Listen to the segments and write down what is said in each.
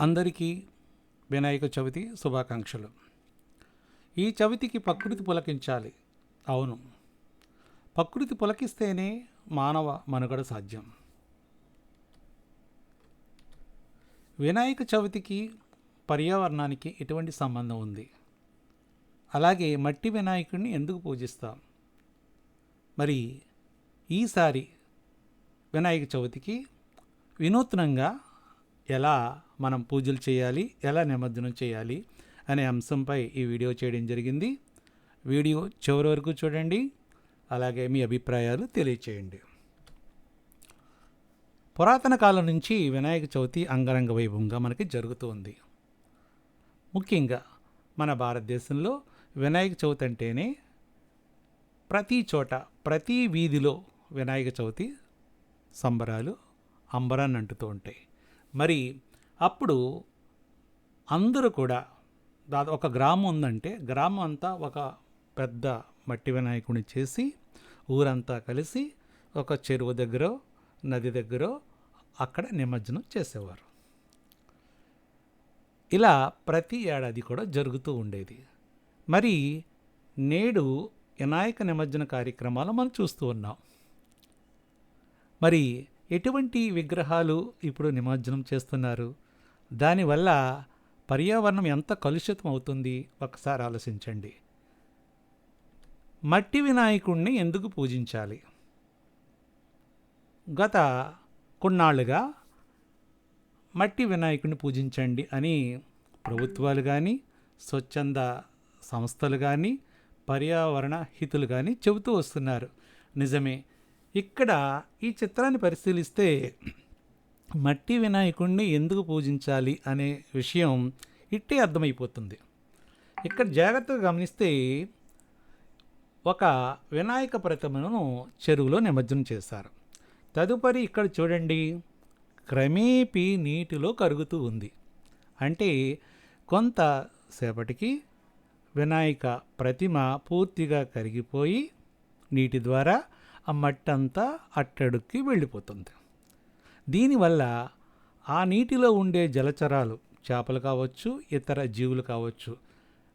అందరికీ వినాయక చవితి శుభాకాంక్షలు. ఈ చవితికి ప్రకృతి పులకించాలి. అవును. ప్రకృతి పులకిస్తేనే మానవ మనుగడ సాధ్యం. వినాయక చవితికి పర్యావరణానికి ఎటువంటి సంబంధం ఉంది? అలాగే మట్టి వినాయకుడిని ఎందుకు పూజిస్తాం? మరి ఈసారి వినాయక చవితికి వినూత్నంగా ఎలా మనం పూజలు చేయాలి ఎలా నిమజ్జనం చేయాలి అనే అంశంపై ఈ వీడియో చేయడం జరిగింది. వీడియో చివరి వరకు చూడండి. అలాగే మీ అభిప్రాయాలు తెలియచేయండి. పురాతన కాలం నుంచి వినాయక చవితి అంగరంగ వైభవంగా మనకి జరుగుతుంది ముఖ్యంగా మన భారతదేశంలో వినాయక చవితి అంటేనే ప్రతి చోట ప్రతి వీధిలో వినాయక చవితి సంబరాలు అంబరాన్ని అంటుతూ ఉంటాయి. మరి అప్పుడు అందరూ కూడా దాదాపు ఒక గ్రామం ఉందంటే గ్రామం అంతా ఒక పెద్ద మట్టి వినాయకుడిని చేసి ఊరంతా కలిసి ఒక చెరువు దగ్గర నది దగ్గర అక్కడ నిమజ్జనం చేసేవారు. ఇలా ప్రతి ఏడాది కూడా జరుగుతూ ఉండేది. మరి నేడు వినాయక నిమజ్జన కార్యక్రమాలు మనం చూస్తూ ఉన్నాం. మరి ఎటువంటి విగ్రహాలు ఇప్పుడు నిమజ్జనం చేస్తున్నారు? దానివల్ల పర్యావరణం ఎంత కలుషితం అవుతుంది? ఒకసారి ఆలోచించండి. మట్టి వినాయకుణ్ణి ఎందుకు పూజించాలి? గత కొన్నాళ్ళుగా మట్టి వినాయకుడిని పూజించండి అని ప్రభుత్వాలు కానీ స్వచ్ఛంద సంస్థలు కానీ పర్యావరణ హితులు కానీ చెబుతూ వస్తున్నారు. నిజమే ఇక్కడ ఈ చిత్రాన్ని పరిశీలిస్తే మట్టి వినాయకుడిని ఎందుకు పూజించాలి అనే విషయం ఇట్టే అర్థమైపోతుంది. ఇక్కడ జాగ్రత్తగా గమనిస్తే ఒక వినాయక ప్రతిమను చెరువులో నిమజ్జనం చేశారు. తదుపరి ఇక్కడ చూడండి క్రమేపీ నీటిలో కరుగుతూ ఉంది. అంటే కొంతసేపటికి వినాయక ప్రతిమ పూర్తిగా కరిగిపోయి నీటి ద్వారా ఆ మట్టి అంతా అట్టడుక్కి వెళ్ళిపోతుంది. దీనివల్ల ఆ నీటిలో ఉండే జలచరాలు చేపలు కావచ్చు ఇతర జీవులు కావచ్చు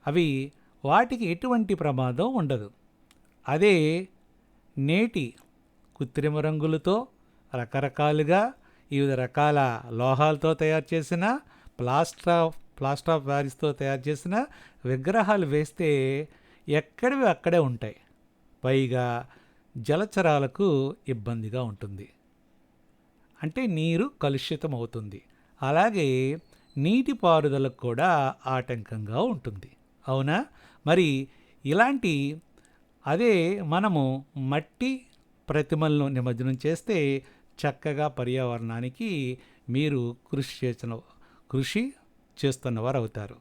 అవి వాటికి ఎటువంటి ప్రమాదం ఉండదు. అదే నేటి కృత్రిమ రంగులతో రకరకాలుగా వివిధ రకాల లోహాలతో తయారు చేసిన ప్లాస్టర్ ఆఫ్ ప్లాస్టర్ ఆఫ్ ప్యారిస్తో తయారు చేసిన విగ్రహాలు వేస్తే ఎక్కడివి అక్కడే ఉంటాయి. పైగా జలచరాలకు ఇబ్బందిగా ఉంటుంది. అంటే నీరు కలుషితం అవుతుంది అలాగే నీటిపారుదలకు కూడా ఆటంకంగా ఉంటుంది. అవునా? మరి ఇలాంటి అదే మనము మట్టి ప్రతిమలను నిమజ్జనం చేస్తే చక్కగా పర్యావరణానికి మీరు కృషి చేసిన కృషి చేస్తున్నవారు అవుతారు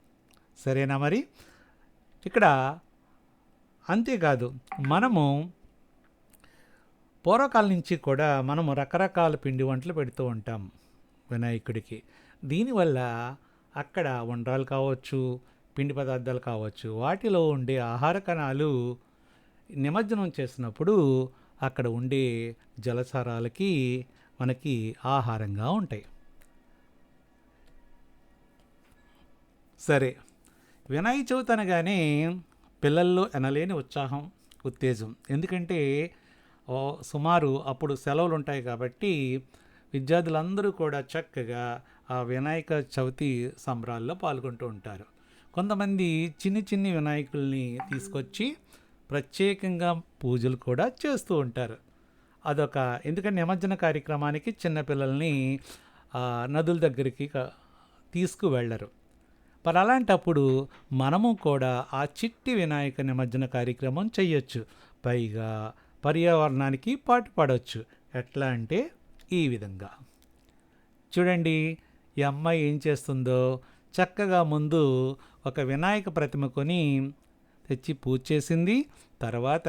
సరేనా మరి? ఇక్కడ అంతేకాదు మనము పూర్వకాలం నుంచి కూడా మనము రకరకాల పిండి వంటలు పెడుతూ ఉంటాం వినాయకుడికి. దీనివల్ల అక్కడ వంటలు కావచ్చు పిండి పదార్థాలు కావచ్చు వాటిలో ఉండే ఆహార కణాలు నిమజ్జనం చేసినప్పుడు అక్కడ ఉండే జలసారాలకి మనకి ఆహారంగా ఉంటాయి. సరే వినాయక చవితి అనగానే పిల్లల్లో ఎనలేని ఉత్సాహం ఉత్తేజం. ఎందుకంటే ఓ సుమారు అప్పుడు సెలవులు ఉంటాయి కాబట్టి విద్యార్థులందరూ కూడా చక్కగా ఆ వినాయక చవితి సంబరాల్లో పాల్గొంటూ ఉంటారు. కొంతమంది చిన్ని చిన్ని వినాయకుల్ని తీసుకొచ్చి ప్రత్యేకంగా పూజలు కూడా చేస్తూ ఉంటారు. అదొక ఎందుకంటే నిమజ్జన కార్యక్రమానికి చిన్నపిల్లల్ని నదుల దగ్గరికి తీసుకువెళ్ళరు. మరి అలాంటప్పుడు మనము కూడా ఆ చిట్టి వినాయక నిమజ్జన కార్యక్రమం చేయొచ్చు పైగా పర్యావరణానికి పాటుపడవచ్చు ఎట్లా అంటే ఈ విధంగా. చూడండి ఈ అమ్మాయి ఏం చేస్తుందో. చక్కగా ముందు ఒక వినాయక ప్రతిమ కొని తెచ్చి పూజ చేసింది. తర్వాత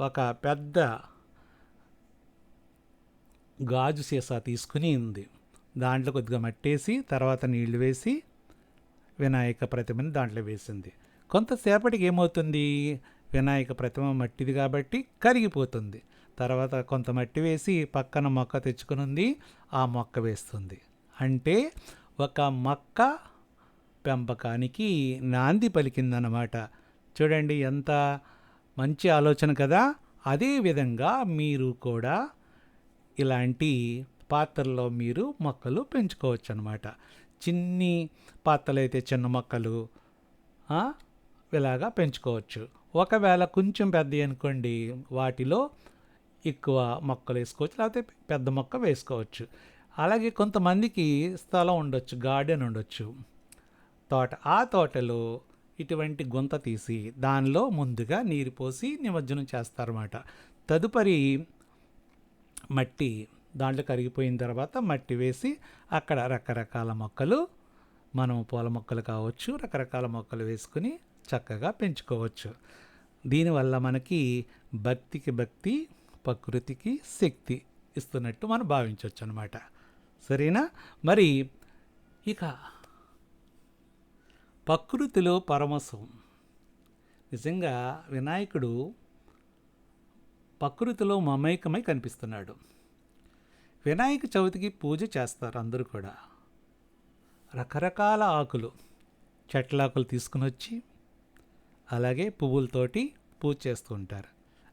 ఒక పెద్ద గాజు సీసా తీసుకుని ఉంది. దాంట్లో కొద్దిగా మట్టేసి తర్వాత నీళ్ళు వేసి వినాయక ప్రతిమని దాంట్లో వేసింది. కొంతసేపటికి ఏమవుతుంది? వినాయక ప్రతిమ మట్టిది కాబట్టి కరిగిపోతుంది. తర్వాత కొంత మట్టి వేసి పక్కన మొక్క తెచ్చుకుని ఉంది ఆ మొక్క వేస్తుంది. అంటే ఒక మొక్క పెంపకానికి నాంది పలికిందన్నమాట. చూడండి ఎంత మంచి ఆలోచన కదా! అదేవిధంగా మీరు కూడా ఇలాంటి పాత్రల్లో మీరు మొక్కలు పెంచుకోవచ్చు అనమాట చిన్ని పాత్రలు అయితే చిన్న మొక్కలు ఇలాగా పెంచుకోవచ్చు. ఒకవేళ కొంచెం పెద్ద అనుకోండి వాటిలో ఎక్కువ మొక్కలు వేసుకోవచ్చు లేకపోతే పెద్ద మొక్క వేసుకోవచ్చు. అలాగే కొంతమందికి స్థలం ఉండొచ్చు గార్డెన్ ఉండొచ్చు. తోట ఆ తోటలో ఇటువంటి గుంత తీసి దానిలో ముందుగా నీరు పోసి నిమజ్జనం చేస్తారన్నమాట. తదుపరి మట్టి దాంట్లో కరిగిపోయిన తర్వాత మట్టి వేసి అక్కడ రకరకాల మొక్కలు మనం పూల మొక్కలు కావచ్చు రకరకాల మొక్కలు వేసుకుని చక్కగా పెంచుకోవచ్చు. దీనివల్ల మనకి భక్తికి భక్తి ప్రకృతికి శక్తి ఇస్తున్నట్టు మనం భావించవచ్చు అనమాట సరేనా? మరి ఇక ప్రకృతిలో పరమశం నిజంగా వినాయకుడు ప్రకృతిలో మమైకమై కనిపిస్తున్నాడు. వినాయక చవితికి పూజ చేస్తారు అందరూ కూడా. రకరకాల ఆకులు చెట్లాకులు తీసుకుని వచ్చి అలాగే పువ్వులతోటి పూజ చేస్తూ ఉంటారు.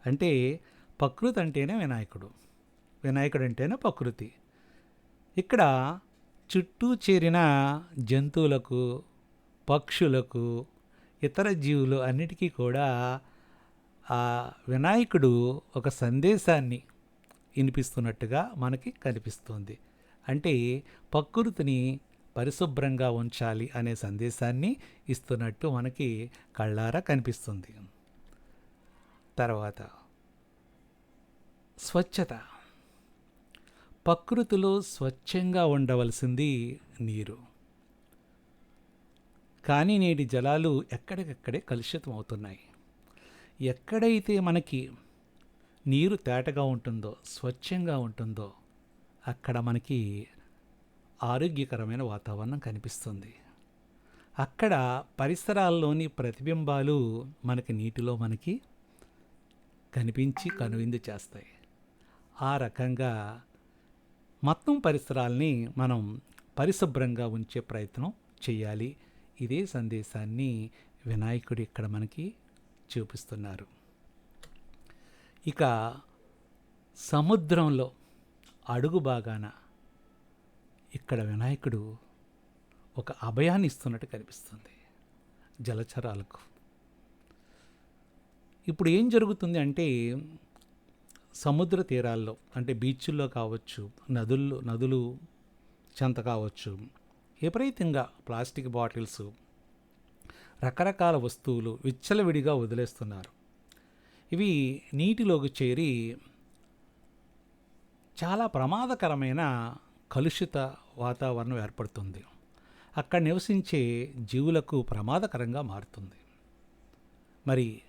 అంటే ప్రకృతి అంటేనే వినాయకుడు. వినాయకుడు అంటేనే ప్రకృతి. ఇక్కడ చుట్టూ చేరిన జంతువులకు పక్షులకు ఇతర జీవులు అన్నిటికీ కూడా ఆ వినాయకుడు ఒక సందేశాన్ని వినిపిస్తున్నట్టుగా మనకి కనిపిస్తుంది. అంటే ప్రకృతిని పరిశుభ్రంగా ఉంచాలి అనే సందేశాన్ని ఇస్తున్నట్టు మనకి కళ్ళారా కనిపిస్తుంది. తర్వాత స్వచ్ఛత. ప్రకృతిలో స్వచ్ఛంగా ఉండవలసింది నీరు. కానీ నేటి జలాలు ఎక్కడికక్కడే కలుషితం అవుతున్నాయి ఎక్కడైతే మనకి నీరు తేటగా ఉంటుందో స్వచ్ఛంగా ఉంటుందో అక్కడ మనకి ఆరోగ్యకరమైన వాతావరణం కనిపిస్తుంది. అక్కడ పరిసరాల్లోని ప్రతిబింబాలు మనకి నీటిలో మనకి కనిపించి కనువిందు చేస్తాయి. ఆ రకంగా మొత్తం పరిసరాల్ని మనం పరిశుభ్రంగా ఉంచే ప్రయత్నం చేయాలి. ఇదే సందేశాన్ని వినాయకుడు ఇక్కడ మనకి చూపిస్తున్నారు. ఇక సముద్రంలో అడుగు బాగాన ఇక్కడ వినాయకుడు ఒక అభయాన్ని ఇస్తున్నట్టు కనిపిస్తుంది జలచరాలకు. ఇప్పుడు ఏం జరుగుతుంది అంటే సముద్ర తీరాల్లో అంటే బీచ్ల్లో కావచ్చు నదుల్లో నదులు చెంత కావచ్చు విపరీతంగా ప్లాస్టిక్ బాటిల్స్ రకరకాల వస్తువులు విచ్చలవిడిగా వదిలేస్తున్నారు. ఇవి నీటిలోకి చేరి చాలా ప్రమాదకరమైన కలుషిత వాతావరణం ఏర్పడుతుంది. అక్కడ నివసించే జీవులకు ప్రమాదకరంగా మారుతుంది. మరి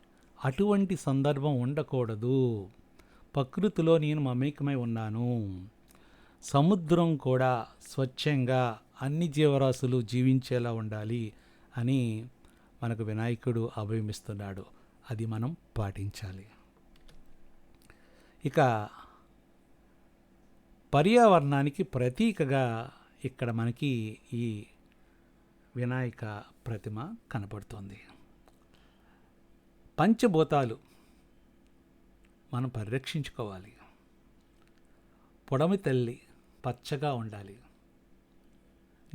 అటువంటి సందర్భం ఉండకూడదు. ప్రకృతిలో నేను మమేకమై ఉన్నాను. సముద్రం కూడా స్వచ్ఛంగా అన్ని జీవరాశులు జీవించేలా ఉండాలి అని మనకు వినాయకుడు అభయమిస్తున్నాడు అది మనం పాటించాలి. ఇక పర్యావరణానికి ప్రతీకగా ఇక్కడ మనకి ఈ వినాయక ప్రతిమ కనపడుతోంది. పంచభూతాలు మనం పరిరక్షించుకోవాలి. పొడమి తల్లి పచ్చగా ఉండాలి.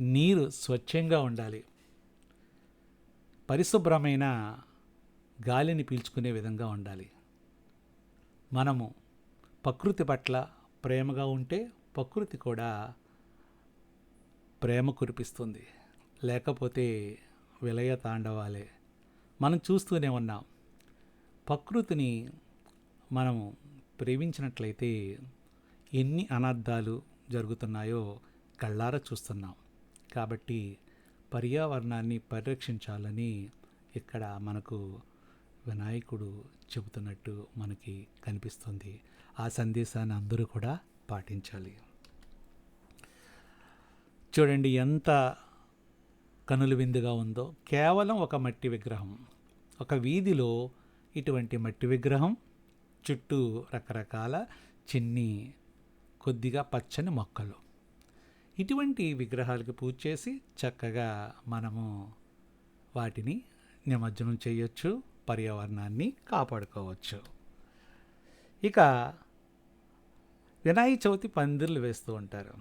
నీరు స్వచ్ఛంగా ఉండాలి. పరిశుభ్రమైన గాలిని పీల్చుకునే విధంగా ఉండాలి. మనము ప్రకృతి పట్ల ప్రేమగా ఉంటే ప్రకృతి కూడా ప్రేమ కురిపిస్తుంది. లేకపోతే విలయ తాండవాలే. మనం చూస్తూనే ఉన్నాం. ప్రకృతిని మనం ప్రేమించినట్లయితే ఎన్ని అనర్థాలు జరుగుతున్నాయో కళ్ళారా చూస్తున్నాం. కాబట్టి పర్యావరణాన్ని పరిరక్షించాలని ఇక్కడ మనకు వినాయకుడు చెబుతున్నట్టు మనకి కనిపిస్తుంది. ఆ సందేశాన్ని అందరూ కూడా పాటించాలి. చూడండి ఎంత కనుల విందుగా ఉందో. కేవలం ఒక మట్టి విగ్రహం ఒక వీధిలో ఇటువంటి మట్టి విగ్రహం చుట్టూ రకరకాల చిన్ని కొద్దిగా పచ్చని మొక్కలు. ఇటువంటి విగ్రహాలకి పూజ చేసి చక్కగా మనము వాటిని నిమజ్జనం చేయొచ్చు పర్యావరణాన్ని కాపాడుకోవచ్చు. ఇక వినాయక చవితి పందిర్లు వేస్తూ ఉంటారు.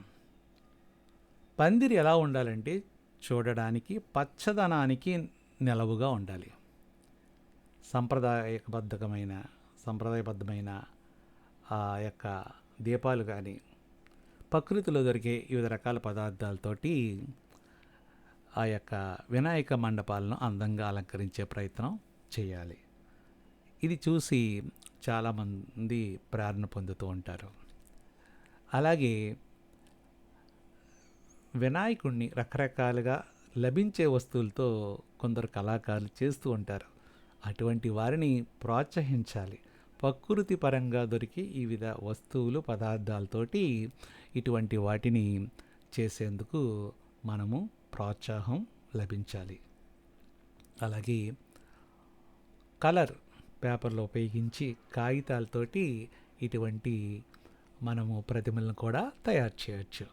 పందిరి ఎలా ఉండాలంటే చూడడానికి పచ్చదనానికి నిలవుగా ఉండాలి. సంప్రదాయబద్ధకమైన సంప్రదాయబద్ధమైన ఆ యొక్క దీపాలు కానీ ప్రకృతిలో దొరికే వివిధ రకాల పదార్థాలతోటి ఆ యొక్క వినాయక మండపాలను అందంగా అలంకరించే ప్రయత్నం చేయాలి. ఇది చూసి చాలామంది ప్రేరణ పొందుతూ ఉంటారు. అలాగే వినాయకుడిని రకరకాలుగా లభించే వస్తువులతో కొందరు కళాకారులు చేస్తూ ఉంటారు. అటువంటి వారిని ప్రోత్సహించాలి. ప్రకృతి పరంగా దొరికి వివిధ వస్తువులు పదార్థాలతోటి ఇటువంటి వాటిని చేసేందుకు మనము ప్రోత్సాహం లభించాలి. అలాగే కలర్ పేపర్లో ఉపయోగించి కాగితాలతోటి ఇటువంటి మనము ప్రతిమలను కూడా తయారు చేయొచ్చు.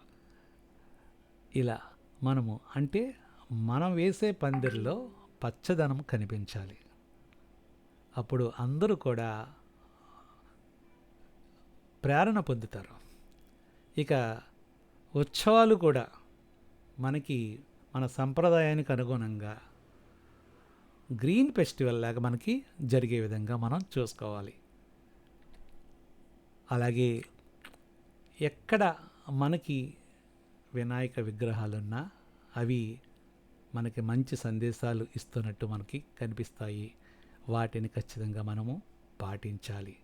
ఇలా మనము అంటే మనం వేసే పందిరిలో పచ్చదనం కనిపించాలి. అప్పుడు అందరూ కూడా ప్రేరణ పొందుతారు. ఇక ఉత్సవాలు కూడా మనకి మన సంప్రదాయానికి అనుగుణంగా గ్రీన్ ఫెస్టివల్ లాగా మనకి జరిగే విధంగా మనం చూసుకోవాలి. అలాగే ఎక్కడ మనకి వినాయక విగ్రహాలున్నా అవి మనకి మంచి సందేశాలు ఇస్తున్నట్టు మనకి కనిపిస్తాయి. వాటిని ఖచ్చితంగా మనము పాటించాలి.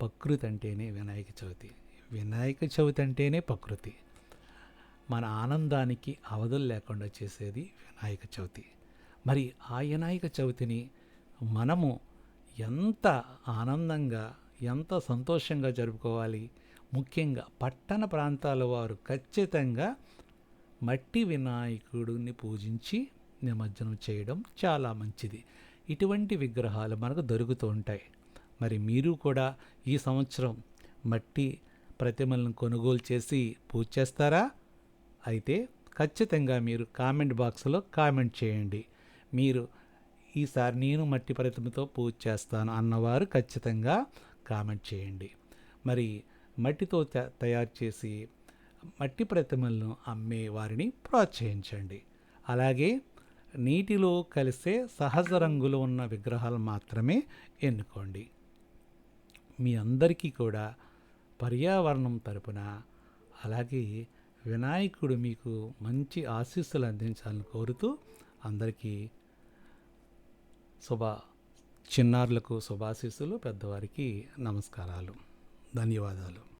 ప్రకృతి అంటేనే వినాయక చవితి. వినాయక చవితి అంటేనే ప్రకృతి. మన ఆనందానికి అవధులు లేకుండా చేసేది వినాయక చవితి. మరి ఆ వినాయక చవితిని మనము ఎంత ఆనందంగా ఎంత సంతోషంగా జరుపుకోవాలి? ముఖ్యంగా పట్టణ ప్రాంతాల వారు ఖచ్చితంగా మట్టి వినాయకుడిని పూజించి నిమజ్జనం చేయడం చాలా మంచిది. ఇటువంటి విగ్రహాలు మనకు దొరుకుతూ ఉంటాయి. మరి మీరు కూడా ఈ సంవత్సరం మట్టి ప్రతిమలను కొనుగోలు చేసి పూజ చేస్తారా? అయితే ఖచ్చితంగా మీరు కామెంట్ బాక్స్లో కామెంట్ చేయండి. మీరు ఈసారి నేను మట్టి ప్రతిమతో పూజ చేస్తాను అన్నవారు ఖచ్చితంగా కామెంట్ చేయండి. మరి మట్టితో త- తయారు చేసి మట్టి ప్రతిమలను అమ్మే వారిని ప్రోత్సహించండి. అలాగే నీటిలో కలిసే సహజ రంగులు ఉన్న విగ్రహాలు మాత్రమే ఎన్నుకోండి. మీ అందరికీ కూడా పర్యావరణం తరపున అలాగే వినాయకుడు మీకు మంచి ఆశీస్సులు అందించాలని కోరుతూ అందరికీ శుభ చిన్నారులకు శుభాశీస్సులు పెద్దవారికి నమస్కారాలు. ధన్యవాదాలు.